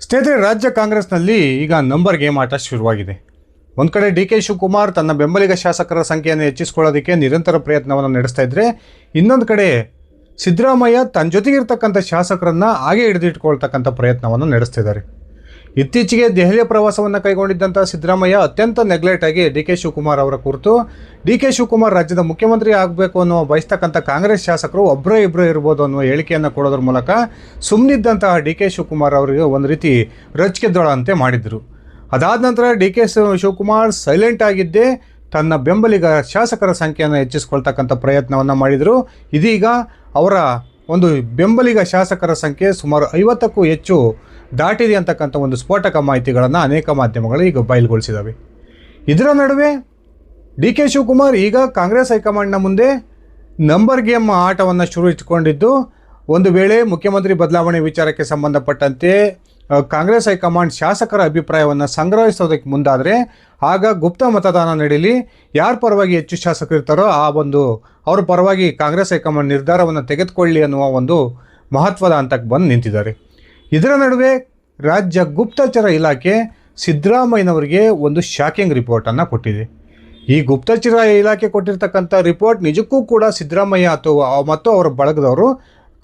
ಸ್ನೇಹಿತರೆ, ರಾಜ್ಯ ಕಾಂಗ್ರೆಸ್ನಲ್ಲಿ ಈಗ ನಂಬರ್ ಗೇಮ್ ಆಟ ಶುರುವಾಗಿದೆ. ಒಂದು ಕಡೆ ಡಿ ಕೆ ಶಿವಕುಮಾರ್ ತನ್ನ ಬೆಂಬಲಿಗ ಶಾಸಕರ ಸಂಖ್ಯೆಯನ್ನು ಹೆಚ್ಚಿಸಿಕೊಳ್ಳೋದಕ್ಕೆ ನಿರಂತರ ಪ್ರಯತ್ನವನ್ನು ನಡೆಸ್ತಾ ಇದ್ದರೆ ಇನ್ನೊಂದು ಕಡೆ ಸಿದ್ದರಾಮಯ್ಯ ತನ್ನ ಜೊತೆಗಿರ್ತಕ್ಕಂಥ ಶಾಸಕರನ್ನು ಹಾಗೆ ಹಿಡಿದಿಟ್ಕೊಳ್ತಕ್ಕಂಥ ಪ್ರಯತ್ನವನ್ನು ನಡೆಸ್ತಿದ್ದಾರೆ ಇತ್ತೀಚೆಗೆ ದೆಹಲಿಯ ಪ್ರವಾಸವನ್ನು ಕೈಗೊಂಡಿದ್ದಂಥ ಸಿದ್ದರಾಮಯ್ಯ ಅತ್ಯಂತ ನೆಗ್ಲೆಕ್ಟ್ ಆಗಿ ಡಿ ಕೆ ಶಿವಕುಮಾರ್ ಅವರ ಕುರಿತು. ಡಿ ಕೆ ಶಿವಕುಮಾರ್ ರಾಜ್ಯದ ಮುಖ್ಯಮಂತ್ರಿ ಆಗಬೇಕು ಅನ್ನೋ ಬಯಸ್ತಕ್ಕಂಥ ಕಾಂಗ್ರೆಸ್ ಶಾಸಕರು ಒಬ್ಬರೇ ಇಬ್ಬರೇ ಇರ್ಬೋದು ಅನ್ನೋ ಹೇಳಿಕೆಯನ್ನು ಕೊಡೋದ್ರ ಮೂಲಕ ಸುಮ್ಮನಿದ್ದಂತಹ ಡಿ ಕೆ ಶಿವಕುಮಾರ್ ಅವರಿಗೆ ಒಂದು ರೀತಿ ರೊಚ್ಚಿಗೆದ್ದೋಳಂತೆ ಮಾಡಿದರು. ಅದಾದ ನಂತರ ಡಿ ಕೆ ಶಿವಕುಮಾರ್ ಸೈಲೆಂಟ್ ಆಗಿದ್ದೇ ತನ್ನ ಬೆಂಬಲಿಗ ಶಾಸಕರ ಸಂಖ್ಯೆಯನ್ನು ಹೆಚ್ಚಿಸ್ಕೊಳ್ತಕ್ಕಂಥ ಪ್ರಯತ್ನವನ್ನು ಮಾಡಿದರು. ಇದೀಗ ಅವರ ಒಂದು ಬೆಂಬಲಿಗ ಶಾಸಕರ ಸಂಖ್ಯೆ ಸುಮಾರು ಐವತ್ತಕ್ಕೂ ಹೆಚ್ಚು ದಾಟಿದೆ ಅಂತಕ್ಕಂಥ ಒಂದು ಸ್ಫೋಟಕ ಮಾಹಿತಿಗಳನ್ನು ಅನೇಕ ಮಾಧ್ಯಮಗಳು ಈಗ ಬಯಲುಗೊಳಿಸಿದ್ದಾವೆ ಇದರ ನಡುವೆ ಡಿ ಕೆ ಶಿವಕುಮಾರ್ ಈಗ ಕಾಂಗ್ರೆಸ್ ಹೈಕಮಾಂಡ್ನ ಮುಂದೆ ನಂಬರ್ ಗೇಮ್ ಆಟವನ್ನು ಶುರು ಇಟ್ಕೊಂಡಿದ್ದು, ಒಂದು ವೇಳೆ ಮುಖ್ಯಮಂತ್ರಿ ಬದಲಾವಣೆ ವಿಚಾರಕ್ಕೆ ಸಂಬಂಧಪಟ್ಟಂತೆ ಕಾಂಗ್ರೆಸ್ ಹೈಕಮಾಂಡ್ ಶಾಸಕರ ಅಭಿಪ್ರಾಯವನ್ನು ಸಂಗ್ರಹಿಸೋದಕ್ಕೆ ಮುಂದಾದರೆ, ಆಗ ಗುಪ್ತ ಮತದಾನ ನಡೀಲಿ ಯಾರ ಪರವಾಗಿ ಹೆಚ್ಚು ಶಾಸಕರು ಇರ್ತಾರೋ ಆ ಒಂದು, ಅವ್ರ ಪರವಾಗಿ ಕಾಂಗ್ರೆಸ್ ಹೈಕಮಾಂಡ್ ನಿರ್ಧಾರವನ್ನು ತೆಗೆದುಕೊಳ್ಳಿ ಅನ್ನುವ ಒಂದು ಮಹತ್ವದ ಹಂತಕ್ಕೆ ಬಂದು ನಿಂತಿದ್ದಾರೆ. ಇದರ ನಡುವೆ ರಾಜ್ಯ ಗುಪ್ತಚರ ಇಲಾಖೆ ಸಿದ್ದರಾಮಯ್ಯನವರಿಗೆ ಒಂದು ಶಾಕಿಂಗ್ ರಿಪೋರ್ಟನ್ನು ಕೊಟ್ಟಿದೆ. ಈ ಗುಪ್ತಚರ ಇಲಾಖೆ ಕೊಟ್ಟಿರ್ತಕ್ಕಂಥ ರಿಪೋರ್ಟ್ ನಿಜಕ್ಕೂ ಕೂಡ ಸಿದ್ದರಾಮಯ್ಯ ಅಥವಾ ಮತ್ತು ಅವರ ಬಳಗದವರು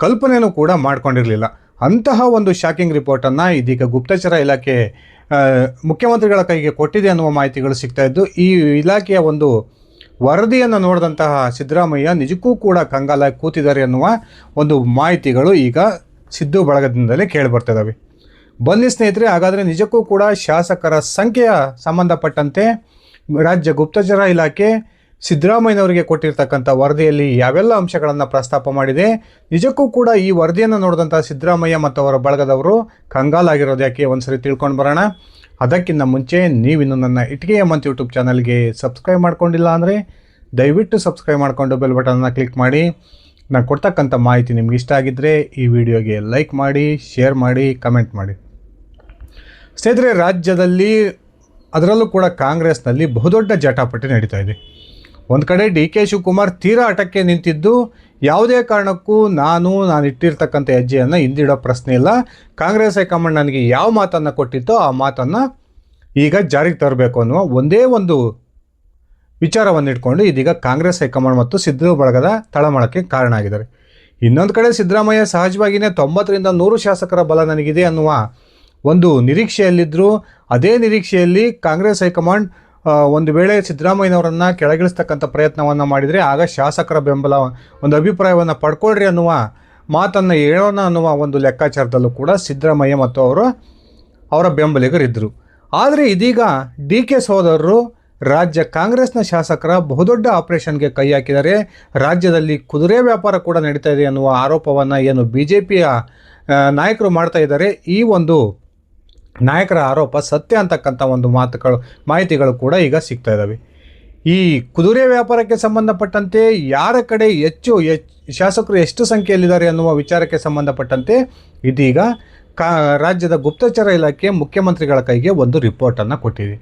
ಕಲ್ಪನೆಯೂ ಕೂಡ ಮಾಡ್ಕೊಂಡಿರಲಿಲ್ಲ. ಅಂತಹ ಒಂದು ಶಾಕಿಂಗ್ ರಿಪೋರ್ಟನ್ನು ಇದೀಗ ಗುಪ್ತಚರ ಇಲಾಖೆ ಮುಖ್ಯಮಂತ್ರಿಗಳ ಕೈಗೆ ಕೊಟ್ಟಿದೆ ಅನ್ನುವ ಮಾಹಿತಿಗಳು ಸಿಗ್ತಾ ಇದ್ದು, ಈ ಇಲಾಖೆಯ ಒಂದು ವರದಿಯನ್ನು ನೋಡಿದಂತಹ ಸಿದ್ದರಾಮಯ್ಯ ನಿಜಕ್ಕೂ ಕೂಡ ಕಂಗಾಲಾಗಿ ಕೂತಿದ್ದಾರೆ ಅನ್ನುವ ಒಂದು ಮಾಹಿತಿಗಳು ಈಗ ಸಿದ್ದು ಬಳಗದಿಂದಲೇ ಕೇಳಿಬರ್ತಿದ್ದಾವೆ ಬನ್ನಿ ಸ್ನೇಹಿತರೆ, ಹಾಗಾದರೆ ನಿಜಕ್ಕೂ ಕೂಡ ಶಾಸಕರ ಸಂಖ್ಯೆಯ ಸಂಬಂಧಪಟ್ಟಂತೆ ರಾಜ್ಯ ಗುಪ್ತಚರ ಇಲಾಖೆ ಸಿದ್ದರಾಮಯ್ಯನವರಿಗೆ ಕೊಟ್ಟಿರ್ತಕ್ಕಂಥ ವರದಿಯಲ್ಲಿ ಯಾವೆಲ್ಲ ಅಂಶಗಳನ್ನು ಪ್ರಸ್ತಾಪ ಮಾಡಿದೆ, ನಿಜಕ್ಕೂ ಕೂಡ ಈ ವರದಿಯನ್ನು ನೋಡಿದಂಥ ಸಿದ್ದರಾಮಯ್ಯ ಮತ್ತು ಅವರ ಬಳಗದವರು ಕಂಗಾಲಾಗಿರೋದು ಯಾಕೆ ಒಂದ್ಸರಿ ತಿಳ್ಕೊಂಡು ಬರೋಣ. ಅದಕ್ಕಿಂತ ಮುಂಚೆ ನೀವಿನ್ನು ನನ್ನ ಇಟ್ಟಿಗೆಯ ಮಂತ್ ಯೂಟ್ಯೂಬ್ ಚಾನಲ್ಗೆ ಸಬ್ಸ್ಕ್ರೈಬ್ ಮಾಡ್ಕೊಂಡಿಲ್ಲ ಅಂದರೆ ದಯವಿಟ್ಟು ಸಬ್ಸ್ಕ್ರೈಬ್ ಮಾಡಿಕೊಂಡು ಬೆಲ್ ಬಟನನ್ನು ಕ್ಲಿಕ್ ಮಾಡಿ. ನಾನು ಕೊಡ್ತಕ್ಕಂಥ ಮಾಹಿತಿ ನಿಮ್ಗೆ ಇಷ್ಟ ಆಗಿದ್ದರೆ ಈ ವಿಡಿಯೋಗೆ ಲೈಕ್ ಮಾಡಿ, ಶೇರ್ ಮಾಡಿ, ಕಮೆಂಟ್ ಮಾಡಿ. ಸ್ನೇಹಿತರೆ, ರಾಜ್ಯದಲ್ಲಿ, ಅದರಲ್ಲೂ ಕೂಡ ಕಾಂಗ್ರೆಸ್ನಲ್ಲಿ ಬಹುದೊಡ್ಡ ಜಟಾಪಟಿ ನಡೀತಾ ಇದೆ. ಒಂದು ಕಡೆ ಡಿ ಕೆ ಶಿವಕುಮಾರ್ ತೀರಾ ಆಟಕ್ಕೆ ನಿಂತಿದ್ದು, ಯಾವುದೇ ಕಾರಣಕ್ಕೂ ನಾನು ನಾನು ಇಟ್ಟಿರ್ತಕ್ಕಂಥ ಹೆಜ್ಜೆಯನ್ನು ಹಿಂದಿಡೋ ಪ್ರಶ್ನೆ ಇಲ್ಲ. ಕಾಂಗ್ರೆಸ್ ಹೈಕಮಾಂಡ್ ನನಗೆ ಯಾವ ಮಾತನ್ನು ಕೊಟ್ಟಿತ್ತೋ ಆ ಮಾತನ್ನು ಈಗ ಜಾರಿಗೆ ತರಬೇಕು ಅನ್ನುವ ಒಂದೇ ಒಂದು ವಿಚಾರವನ್ನು ಇಟ್ಕೊಂಡು ಇದೀಗ ಕಾಂಗ್ರೆಸ್ ಹೈಕಮಾಂಡ್ ಮತ್ತು ಸಿದ್ದು ಬಳಗದ ತಳಮಳಕ್ಕೆ ಕಾರಣ ಆಗಿದ್ದಾರೆ ಇನ್ನೊಂದು ಕಡೆ ಸಿದ್ದರಾಮಯ್ಯ ಸಹಜವಾಗಿಯೇ ತೊಂಬತ್ತರಿಂದ ನೂರು ಶಾಸಕರ ಬಲ ನನಗಿದೆ ಅನ್ನುವ ಒಂದು ನಿರೀಕ್ಷೆಯಲ್ಲಿದ್ದರೂ ಅದೇ ನಿರೀಕ್ಷೆಯಲ್ಲಿ ಕಾಂಗ್ರೆಸ್ ಹೈಕಮಾಂಡ್ ಒಂದು ವೇಳೆ ಸಿದ್ದರಾಮಯ್ಯನವರನ್ನು ಕೆಳಗಿಳಿಸ್ತಕ್ಕಂಥ ಪ್ರಯತ್ನವನ್ನು ಮಾಡಿದರೆ ಆಗ ಶಾಸಕರ ಬೆಂಬಲ, ಒಂದು ಅಭಿಪ್ರಾಯವನ್ನು ಪಡ್ಕೊಳ್ರಿ ಅನ್ನುವ ಮಾತನ್ನು ಹೇಳೋಣ ಅನ್ನುವ ಒಂದು ಲೆಕ್ಕಾಚಾರದಲ್ಲೂ ಕೂಡ ಸಿದ್ದರಾಮಯ್ಯ ಮತ್ತು ಅವರು ಅವರ ಬೆಂಬಲಿಗರಿದ್ದರು. ಆದರೆ ಇದೀಗ ಡಿ ಕೆ ಸೋದರರು ರಾಜ್ಯ ಕಾಂಗ್ರೆಸ್ನ ಶಾಸಕರ ಬಹುದೊಡ್ಡ ಆಪರೇಷನ್ಗೆ ಕೈ ಹಾಕಿದರೆ ರಾಜ್ಯದಲ್ಲಿ ಕುದುರೆ ವ್ಯಾಪಾರ ಕೂಡ ನಡೀತಾ ಇದೆ ಅನ್ನುವ ಆರೋಪವನ್ನು ಏನು ಬಿ ಜೆ ಪಿಯ ನಾಯಕರು ಮಾಡ್ತಾ ಇದ್ದಾರೆ. ಈ ಒಂದು ನಾಯಕರ ಆರೋಪ ಸತ್ಯ ಅಂತಕ್ಕಂಥ ಒಂದು ಮಾತುಗಳು, ಮಾಹಿತಿಗಳು ಕೂಡ ಈಗ ಸಿಗ್ತಾ ಇದ್ದಾವೆ ಈ ಕುದುರೆ ವ್ಯಾಪಾರಕ್ಕೆ ಸಂಬಂಧಪಟ್ಟಂತೆ ಯಾರ ಕಡೆ ಹೆಚ್ಚು ಹೆಚ್ ಶಾಸಕರು ಎಷ್ಟು ಸಂಖ್ಯೆಯಲ್ಲಿದ್ದಾರೆ ಅನ್ನುವ ವಿಚಾರಕ್ಕೆ ಸಂಬಂಧಪಟ್ಟಂತೆ ಇದೀಗ ಕಾ, ರಾಜ್ಯದ ಗುಪ್ತಚರ ಇಲಾಖೆ ಮುಖ್ಯಮಂತ್ರಿಗಳ ಕೈಗೆ ಒಂದು ರಿಪೋರ್ಟನ್ನು ಕೊಟ್ಟಿದೆ.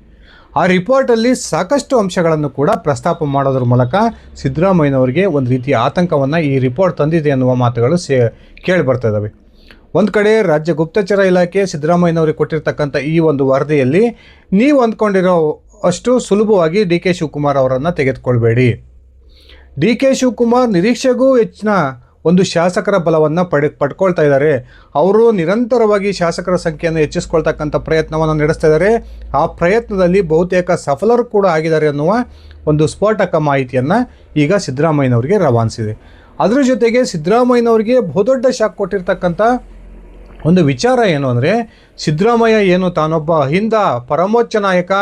ಆ ರಿಪೋರ್ಟಲ್ಲಿ ಸಾಕಷ್ಟು ಅಂಶಗಳನ್ನು ಕೂಡ ಪ್ರಸ್ತಾಪ ಮಾಡೋದ್ರ ಮೂಲಕ ಸಿದ್ದರಾಮಯ್ಯನವರಿಗೆ ಒಂದು ರೀತಿಯ ಆತಂಕವನ್ನು ಈ ರಿಪೋರ್ಟ್ ತಂದಿದೆ ಅನ್ನುವ ಮಾತುಗಳು ಸೇ ಕೇಳಿ ಬರ್ತಾ ಇದ್ದಾವೆ ಒಂದು ಕಡೆ ರಾಜ್ಯ ಗುಪ್ತಚರ ಇಲಾಖೆ ಸಿದ್ದರಾಮಯ್ಯನವರಿಗೆ ಕೊಟ್ಟಿರ್ತಕ್ಕಂಥ ಈ ಒಂದು ವರದಿಯಲ್ಲಿ ನೀವು ಅಂದ್ಕೊಂಡಿರೋ ಅಷ್ಟು ಸುಲಭವಾಗಿ ಡಿ ಕೆ ಶಿವಕುಮಾರ್ ಅವರನ್ನು ತೆಗೆದುಕೊಳ್ಬೇಡಿ. ಡಿ ಕೆ ಶಿವಕುಮಾರ್ ನಿರೀಕ್ಷೆಗೂ ಹೆಚ್ಚಿನ ಒಂದು ಶಾಸಕರ ಬಲವನ್ನು ಪಡೆ, ಪಡ್ಕೊಳ್ತಾ ಇದ್ದಾರೆ. ಅವರು ನಿರಂತರವಾಗಿ ಶಾಸಕರ ಸಂಖ್ಯೆಯನ್ನು ಹೆಚ್ಚಿಸ್ಕೊಳ್ತಕ್ಕಂಥ ಪ್ರಯತ್ನವನ್ನು ನಡೆಸ್ತಾ ಇದ್ದಾರೆ. ಆ ಪ್ರಯತ್ನದಲ್ಲಿ ಬಹುತೇಕ ಸಫಲರು ಕೂಡ ಆಗಿದ್ದಾರೆ ಅನ್ನುವ ಒಂದು ಸ್ಫೋಟಕ ಮಾಹಿತಿಯನ್ನು ಈಗ ಸಿದ್ದರಾಮಯ್ಯನವರಿಗೆ ರವಾನಿಸಿದೆ. ಅದರ ಜೊತೆಗೆ ಸಿದ್ದರಾಮಯ್ಯನವರಿಗೆ ಬಹುದೊಡ್ಡ ಶಾಕ್ ಕೊಟ್ಟಿರ್ತಕ್ಕಂಥ ಒಂದು ವಿಚಾರ ಏನು ಅಂದರೆ, ಸಿದ್ದರಾಮಯ್ಯ ಏನು ತಾನೊಬ್ಬ ಅಹಿಂದ ಪರಮೋಚ್ಚ ನಾಯಕ,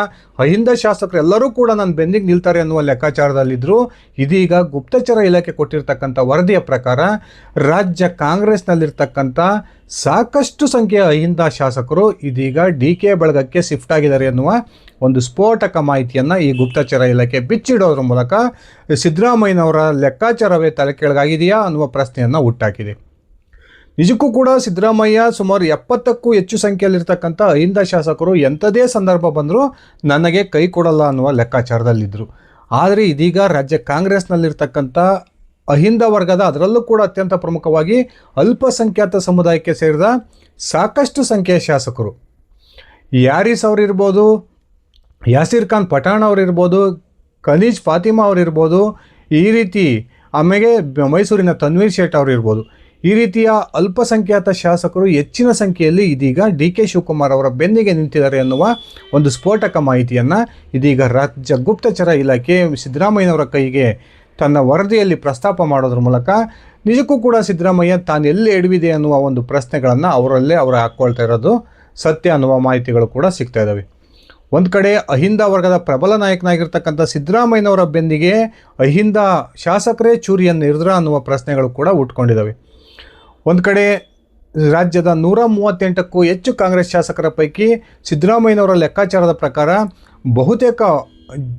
ಅಹಿಂದ ಶಾಸಕರು ಎಲ್ಲರೂ ಕೂಡ ನನ್ನ ಬೆನ್ನಿಗೆ ನಿಲ್ತಾರೆ ಅನ್ನುವ ಲೆಕ್ಕಾಚಾರದಲ್ಲಿದ್ದರು ಇದೀಗ ಗುಪ್ತಚರ ಇಲಾಖೆ ಕೊಟ್ಟಿರ್ತಕ್ಕಂಥ ವರದಿಯ ಪ್ರಕಾರ ರಾಜ್ಯ ಕಾಂಗ್ರೆಸ್ನಲ್ಲಿರ್ತಕ್ಕಂಥ ಸಾಕಷ್ಟು ಸಂಖ್ಯೆಯ ಅಹಿಂದ ಶಾಸಕರು ಇದೀಗ ಡಿ ಕೆ ಬಳಗಕ್ಕೆ ಶಿಫ್ಟ್ ಆಗಿದ್ದಾರೆ ಎನ್ನುವ ಒಂದು ಸ್ಫೋಟಕ ಮಾಹಿತಿಯನ್ನು ಈ ಗುಪ್ತಚರ ಇಲಾಖೆ ಬಿಚ್ಚಿಡೋದ್ರ ಮೂಲಕ ಸಿದ್ದರಾಮಯ್ಯನವರ ಲೆಕ್ಕಾಚಾರವೇ ತಲೆ ಕೆಳಗಾಗಿದೆಯಾ ಅನ್ನುವ ಪ್ರಶ್ನೆಯನ್ನು ಹುಟ್ಟಾಕಿದೆ. ನಿಜಕ್ಕೂ ಕೂಡ ಸಿದ್ದರಾಮಯ್ಯ ಸುಮಾರು ಎಪ್ಪತ್ತಕ್ಕೂ ಹೆಚ್ಚು ಸಂಖ್ಯೆಯಲ್ಲಿರ್ತಕ್ಕಂಥ ಅಹಿಂದ ಶಾಸಕರು ಎಂಥದೇ ಸಂದರ್ಭ ಬಂದರೂ ನನಗೆ ಕೈ ಕೊಡಲ್ಲ ಅನ್ನುವ ಲೆಕ್ಕಾಚಾರದಲ್ಲಿದ್ದರು. ಆದರೆ ಇದೀಗ ರಾಜ್ಯ ಕಾಂಗ್ರೆಸ್ನಲ್ಲಿರ್ತಕ್ಕಂಥ ಅಹಿಂದ ವರ್ಗದ ಅದರಲ್ಲೂ ಕೂಡ ಅತ್ಯಂತ ಪ್ರಮುಖವಾಗಿ ಅಲ್ಪಸಂಖ್ಯಾತ ಸಮುದಾಯಕ್ಕೆ ಸೇರಿದ ಸಾಕಷ್ಟು ಸಂಖ್ಯೆಯ ಶಾಸಕರು. ಯಾರಿಸ್ ಅವರಿರ್ಬೋದು, ಯಾಸಿರ್ ಖಾನ್ ಪಠಾಣ್ ಅವರಿರ್ಬೋದು, ಖನೀಜ್ ಫಾತಿಮಾ ಅವರಿರ್ಬೋದು, ಈ ರೀತಿ ಆಮೇಲೆ ಮೈಸೂರಿನ ತನ್ವೀರ್ ಶೇಟ್ ಅವರಿರ್ಬೋದು. ಈ ರೀತಿಯ ಅಲ್ಪಸಂಖ್ಯಾತ ಶಾಸಕರು ಹೆಚ್ಚಿನ ಸಂಖ್ಯೆಯಲ್ಲಿ ಇದೀಗ ಡಿ ಕೆ ಶಿವಕುಮಾರ್ ಅವರ ಬೆನ್ನಿಗೆ ನಿಂತಿದ್ದಾರೆ ಎನ್ನುವ ಒಂದು ಸ್ಫೋಟಕ ಮಾಹಿತಿಯನ್ನು ಇದೀಗ ರಾಜ್ಯ ಗುಪ್ತಚರ ಇಲಾಖೆ ಸಿದ್ದರಾಮಯ್ಯನವರ ಕೈಗೆ ತನ್ನ ವರದಿಯಲ್ಲಿ ಪ್ರಸ್ತಾಪ ಮಾಡೋದ್ರ ಮೂಲಕ ನಿಜಕ್ಕೂ ಕೂಡ ಸಿದ್ದರಾಮಯ್ಯ ತಾನು ಎಲ್ಲಿ ಎಡವಿದೆ ಅನ್ನುವ ಒಂದು ಪ್ರಶ್ನೆಗಳನ್ನು ಅವರಲ್ಲೇ ಅವರು ಹಾಕ್ಕೊಳ್ತಾ ಇರೋದು ಸತ್ಯ ಅನ್ನುವ ಮಾಹಿತಿಗಳು ಕೂಡ ಸಿಗ್ತಾ ಇದ್ದಾವೆ ಒಂದು ಕಡೆ ಅಹಿಂದ ವರ್ಗದ ಪ್ರಬಲ ನಾಯಕನಾಗಿರ್ತಕ್ಕಂಥ ಸಿದ್ದರಾಮಯ್ಯನವರ ಬೆನ್ನಿಗೆ ಅಹಿಂದ ಶಾಸಕರೇ ಚೂರಿಯನ್ನು ನಿರ್ದ್ರ ಅನ್ನುವ ಪ್ರಶ್ನೆಗಳು ಕೂಡ ಹುಟ್ಕೊಂಡಿದ್ದಾವೆ ಒಂದು ಕಡೆ ರಾಜ್ಯದ ನೂರ ಮೂವತ್ತೆಂಟಕ್ಕೂ ಹೆಚ್ಚು ಕಾಂಗ್ರೆಸ್ ಶಾಸಕರ ಪೈಕಿ ಸಿದ್ದರಾಮಯ್ಯನವರ ಲೆಕ್ಕಾಚಾರದ ಪ್ರಕಾರ ಬಹುತೇಕ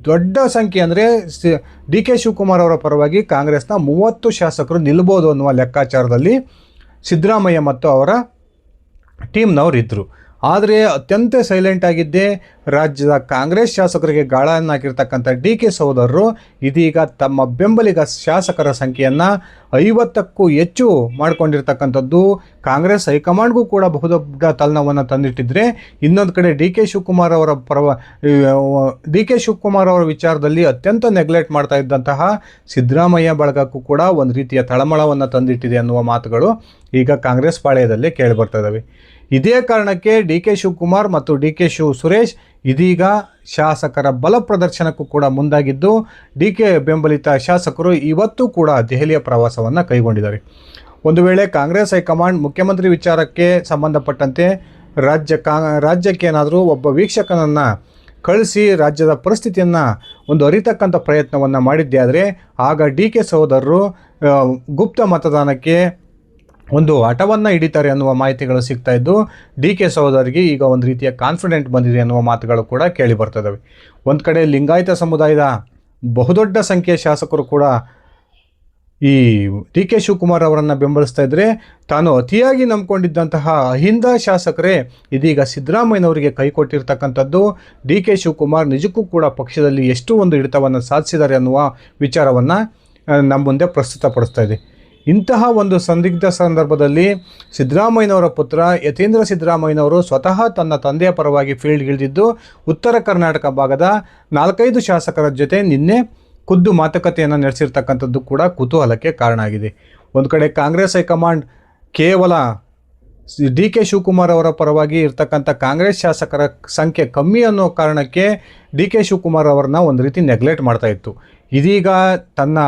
ದೊಡ್ಡ ಸಂಖ್ಯೆ ಅಂದರೆ ಡಿ ಕೆ ಶಿವಕುಮಾರ್ ಅವರ ಪರವಾಗಿ ಕಾಂಗ್ರೆಸ್ನ ಮೂವತ್ತು ಶಾಸಕರು ನಿಲ್ಬೋದು ಅನ್ನುವ ಲೆಕ್ಕಾಚಾರದಲ್ಲಿ ಸಿದ್ದರಾಮಯ್ಯ ಮತ್ತು ಅವರ ಟೀಮ್ನವ್ರು ಇದ್ದರು ಆದರೆ ಅತ್ಯಂತ ಸೈಲೆಂಟ್ ಆಗಿದ್ದೇ ರಾಜ್ಯದ ಕಾಂಗ್ರೆಸ್ ಶಾಸಕರಿಗೆ ಗಾಳನ್ನಾಗಿರ್ತಕ್ಕಂಥ ಡಿ ಕೆ ಸಹೋದರರು ಇದೀಗ ತಮ್ಮ ಬೆಂಬಲಿಗ ಶಾಸಕರ ಸಂಖ್ಯೆಯನ್ನು ಐವತ್ತಕ್ಕೂ ಹೆಚ್ಚು ಮಾಡಿಕೊಂಡಿರ್ತಕ್ಕಂಥದ್ದು ಕಾಂಗ್ರೆಸ್ ಹೈಕಮಾಂಡ್ಗೂ ಕೂಡ ಬಹುದೊಡ್ಡ ತಲೆನೋವನ್ನು ತಂದಿಟ್ಟಿದ್ರೆ ಇನ್ನೊಂದು ಕಡೆ ಡಿ ಕೆ ಶಿವಕುಮಾರ್ ಅವರ ಪರವ ಡಿ ಕೆ ಶಿವಕುಮಾರ್ ಅವರ ವಿಚಾರದಲ್ಲಿ ಅತ್ಯಂತ ನೆಗ್ಲೆಕ್ಟ್ ಮಾಡ್ತಾ ಇದ್ದಂತಹ ಸಿದ್ದರಾಮಯ್ಯ ಬಳಗಕ್ಕೂ ಕೂಡ ಒಂದು ರೀತಿಯ ತಳಮಳವನ್ನು ತಂದಿಟ್ಟಿದೆ ಅನ್ನುವ ಮಾತುಗಳು ಈಗ ಕಾಂಗ್ರೆಸ್ ಪಾಳ್ಯದಲ್ಲಿ ಕೇಳಿಬರ್ತಾ ಇದ್ದಾವೆ ಇದೇ ಕಾರಣಕ್ಕೆ ಡಿ ಕೆ ಶಿವಕುಮಾರ್ ಮತ್ತು ಡಿ ಕೆ ಶಿವ ಸುರೇಶ್ ಇದೀಗ ಶಾಸಕರ ಬಲ ಪ್ರದರ್ಶನಕ್ಕೂ ಕೂಡ ಮುಂದಾಗಿದ್ದು, ಡಿ ಕೆ ಬೆಂಬಲಿತ ಶಾಸಕರು ಇವತ್ತು ಕೂಡ ದೆಹಲಿಯ ಪ್ರವಾಸವನ್ನು ಕೈಗೊಂಡಿದ್ದಾರೆ. ಒಂದು ವೇಳೆ ಕಾಂಗ್ರೆಸ್ ಹೈಕಮಾಂಡ್ ಮುಖ್ಯಮಂತ್ರಿ ವಿಚಾರಕ್ಕೆ ಸಂಬಂಧಪಟ್ಟಂತೆ ರಾಜ್ಯ ಕಾ, ರಾಜ್ಯಕ್ಕೆ ಏನಾದರೂ ಒಬ್ಬ ವೀಕ್ಷಕನನ್ನು ಕಳಿಸಿ ರಾಜ್ಯದ ಪರಿಸ್ಥಿತಿಯನ್ನು ಒಂದು ಅರಿತಕ್ಕಂಥ ಪ್ರಯತ್ನವನ್ನು ಮಾಡಿದ್ದೆ ಆದರೆ, ಆಗ ಡಿ ಕೆ ಸಹೋದರರು ಗುಪ್ತ ಮತದಾನಕ್ಕೆ ಒಂದು ಹಠವನ್ನು ಹಿಡಿತಾರೆ ಅನ್ನುವ ಮಾಹಿತಿಗಳು ಸಿಗ್ತಾ ಇದ್ದು, ಡಿ ಕೆ ಸಹೋದರಿಗೆ ಈಗ ಒಂದು ರೀತಿಯ ಕಾನ್ಫಿಡೆಂಟ್ ಬಂದಿದೆ ಅನ್ನುವ ಮಾತುಗಳು ಕೂಡ ಕೇಳಿ ಬರ್ತದವೆ ಒಂದು ಕಡೆ ಲಿಂಗಾಯತ ಸಮುದಾಯದ ಬಹುದೊಡ್ಡ ಸಂಖ್ಯೆಯ ಶಾಸಕರು ಕೂಡ ಈ ಡಿ ಕೆ ಶಿವಕುಮಾರ್ ಅವರನ್ನು ಬೆಂಬಲಿಸ್ತಾ ಇದ್ದರೆ ತಾನು ಅತಿಯಾಗಿ ನಂಬಿಕೊಂಡಿದ್ದಂತಹ ಅಹಿಂದ ಶಾಸಕರೇ ಇದೀಗ ಸಿದ್ದರಾಮಯ್ಯನವರಿಗೆ ಕೈ ಕೊಟ್ಟಿರ್ತಕ್ಕಂಥದ್ದು. ಡಿ ಕೆ ಶಿವಕುಮಾರ್ ನಿಜಕ್ಕೂ ಕೂಡ ಪಕ್ಷದಲ್ಲಿ ಎಷ್ಟು ಒಂದು ಹಿಡಿತವನ್ನು ಸಾಧಿಸಿದ್ದಾರೆ ಅನ್ನುವ ವಿಚಾರವನ್ನು ನಮ್ಮ ಮುಂದೆ ಪ್ರಸ್ತುತಪಡಿಸ್ತಾ ಇದೆ. ಇಂತಹ ಒಂದು ಸಂದಿಗ್ಧ ಸಂದರ್ಭದಲ್ಲಿ ಸಿದ್ದರಾಮಯ್ಯನವರ ಪುತ್ರ ಯತೀಂದ್ರ ಸಿದ್ದರಾಮಯ್ಯನವರು ಸ್ವತಃ ತನ್ನ ತಂದೆಯ ಪರವಾಗಿ ಫೀಲ್ಡ್ಗಿಳಿದಿದ್ದು ಉತ್ತರ ಕರ್ನಾಟಕ ಭಾಗದ ನಾಲ್ಕೈದು ಶಾಸಕರ ಜೊತೆ ನಿನ್ನೆ ಖುದ್ದು ಮಾತುಕತೆಯನ್ನು ನಡೆಸಿರ್ತಕ್ಕಂಥದ್ದು ಕೂಡ ಕುತೂಹಲಕ್ಕೆ ಕಾರಣ ಆಗಿದೆ. ಒಂದು ಕಡೆ ಕಾಂಗ್ರೆಸ್ ಹೈಕಮಾಂಡ್ ಕೇವಲ ಡಿ ಕೆ ಶಿವಕುಮಾರ್ ಅವರ ಪರವಾಗಿ ಇರ್ತಕ್ಕಂಥ ಕಾಂಗ್ರೆಸ್ ಶಾಸಕರ ಸಂಖ್ಯೆ ಕಮ್ಮಿ ಅನ್ನೋ ಕಾರಣಕ್ಕೆ ಡಿ ಕೆ ಶಿವಕುಮಾರ್ ಅವರನ್ನ ಒಂದು ರೀತಿ ನೆಗ್ಲೆಕ್ಟ್ ಮಾಡ್ತಾ ಇತ್ತು. ಇದೀಗ ತನ್ನ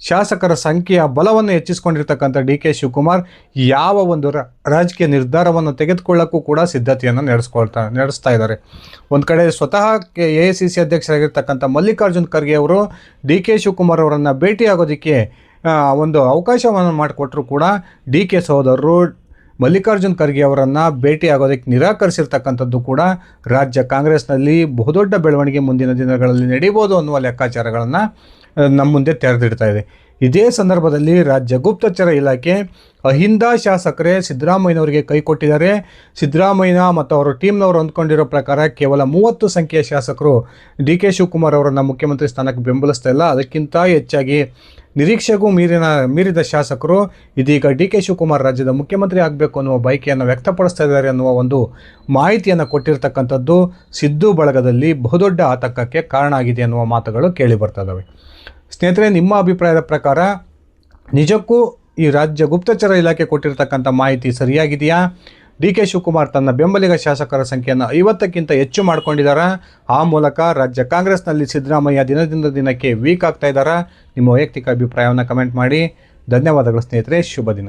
ಶಾಸಕರ ಸಂಖ್ಯೆಯ ಬಲವನ್ನು ಹೆಚ್ಚಿಸಿಕೊಂಡಿರ್ತಕ್ಕಂಥ ಡಿ ಕೆ ಶಿವಕುಮಾರ್ ಯಾವ ಒಂದು ರಾಜಕೀಯ ನಿರ್ಧಾರವನ್ನು ತೆಗೆದುಕೊಳ್ಳೋಕ್ಕೂ ಕೂಡ ಸಿದ್ಧತೆಯನ್ನು ನಡೆಸ್ಕೊಳ್ತಾ, ನಡೆಸ್ತಾ ಇದ್ದಾರೆ. ಒಂದು ಕಡೆ ಸ್ವತಃ ಕೆ ಎ ಸಿ ಸಿ ಅಧ್ಯಕ್ಷರಾಗಿರ್ತಕ್ಕಂಥ ಮಲ್ಲಿಕಾರ್ಜುನ್ ಖರ್ಗೆ ಅವರು ಡಿ ಕೆ ಶಿವಕುಮಾರ್ ಅವರನ್ನು ಭೇಟಿಯಾಗೋದಕ್ಕೆ ಒಂದು ಅವಕಾಶವನ್ನು ಮಾಡಿಕೊಟ್ರು ಕೂಡ ಡಿ ಕೆ ಸಹೋದರರು ಮಲ್ಲಿಕಾರ್ಜುನ್ ಖರ್ಗೆ ಅವರನ್ನು ಭೇಟಿಯಾಗೋದಕ್ಕೆ ನಿರಾಕರಿಸಿರ್ತಕ್ಕಂಥದ್ದು ಕೂಡ ರಾಜ್ಯ ಕಾಂಗ್ರೆಸ್ನಲ್ಲಿ ಬಹುದೊಡ್ಡ ಬೆಳವಣಿಗೆ ಮುಂದಿನ ದಿನಗಳಲ್ಲಿ ನಡೀಬೋದು ಅನ್ನುವ ಲೆಕ್ಕಾಚಾರಗಳನ್ನು ನಮ್ಮ ಮುಂದೆ ತೆರೆದಿಡ್ತಾ ಇದೆ. ಇದೇ ಸಂದರ್ಭದಲ್ಲಿ ರಾಜ್ಯ ಗುಪ್ತಚರ ಇಲಾಖೆ ಅಹಿಂದ ಶಾಸಕರೇ ಸಿದ್ದರಾಮಯ್ಯನವರಿಗೆ ಕೈ ಕೊಟ್ಟಿದ್ದಾರೆ. ಸಿದ್ದರಾಮಯ್ಯ ಮತ್ತು ಅವರ ಟೀಮ್ನವರು ಅಂದ್ಕೊಂಡಿರೋ ಪ್ರಕಾರ ಕೇವಲ ಮೂವತ್ತು ಸಂಖ್ಯೆಯ ಶಾಸಕರು ಡಿ ಕೆ ಶಿವಕುಮಾರ್ ಅವರನ್ನು ಮುಖ್ಯಮಂತ್ರಿ ಸ್ಥಾನಕ್ಕೆ ಬೆಂಬಲಿಸ್ತಾ ಇಲ್ಲ. ಅದಕ್ಕಿಂತ ಹೆಚ್ಚಾಗಿ ನಿರೀಕ್ಷೆಗೂ ಮೀರಿನ, ಮೀರಿದ ಶಾಸಕರು ಇದೀಗ ಡಿ ಕೆ ಶಿವಕುಮಾರ್ ರಾಜ್ಯದ ಮುಖ್ಯಮಂತ್ರಿ ಆಗಬೇಕು ಅನ್ನುವ ಬಯಕೆಯನ್ನು ವ್ಯಕ್ತಪಡಿಸ್ತಾ ಇದ್ದಾರೆ ಅನ್ನುವ ಒಂದು ಮಾಹಿತಿಯನ್ನು ಕೊಟ್ಟಿರ್ತಕ್ಕಂಥದ್ದು ಸಿದ್ದು ಬಳಗದಲ್ಲಿ ಬಹುದೊಡ್ಡ ಆತಂಕಕ್ಕೆ ಕಾರಣ ಆಗಿದೆ ಅನ್ನುವ ಮಾತುಗಳು ಕೇಳಿ ಬರ್ತಾ ಇದ್ದಾವೆ ಸ್ನೇಹಿತರೆ, ನಿಮ್ಮ ಅಭಿಪ್ರಾಯದ ಪ್ರಕಾರ ನಿಜಕ್ಕೂ ಈ ರಾಜ್ಯ ಗುಪ್ತಚರ ಇಲಾಖೆ ಕೊಟ್ಟಿರತಕ್ಕಂಥ ಮಾಹಿತಿ ಸರಿಯಾಗಿದೆಯಾ? ಡಿ ಕೆ ಶಿವಕುಮಾರ್ ತನ್ನ ಬೆಂಬಲಿಗ ಶಾಸಕರ ಸಂಖ್ಯೆಯನ್ನು ಐವತ್ತಕ್ಕಿಂತ ಹೆಚ್ಚು ಮಾಡ್ಕೊಂಡಿದ್ದಾರೆ ಆ ಮೂಲಕ ರಾಜ್ಯ ಕಾಂಗ್ರೆಸ್ನಲ್ಲಿ ಸಿದ್ದರಾಮಯ್ಯ ದಿನದಿಂದ ದಿನಕ್ಕೆ ವೀಕ್ ಆಗ್ತಾ ಇದ್ದಾರೆ ನಿಮ್ಮ ವೈಯಕ್ತಿಕ ಅಭಿಪ್ರಾಯವನ್ನು ಕಮೆಂಟ್ ಮಾಡಿ. ಧನ್ಯವಾದಗಳು ಸ್ನೇಹಿತರೆ, ಶುಭ ದಿನ.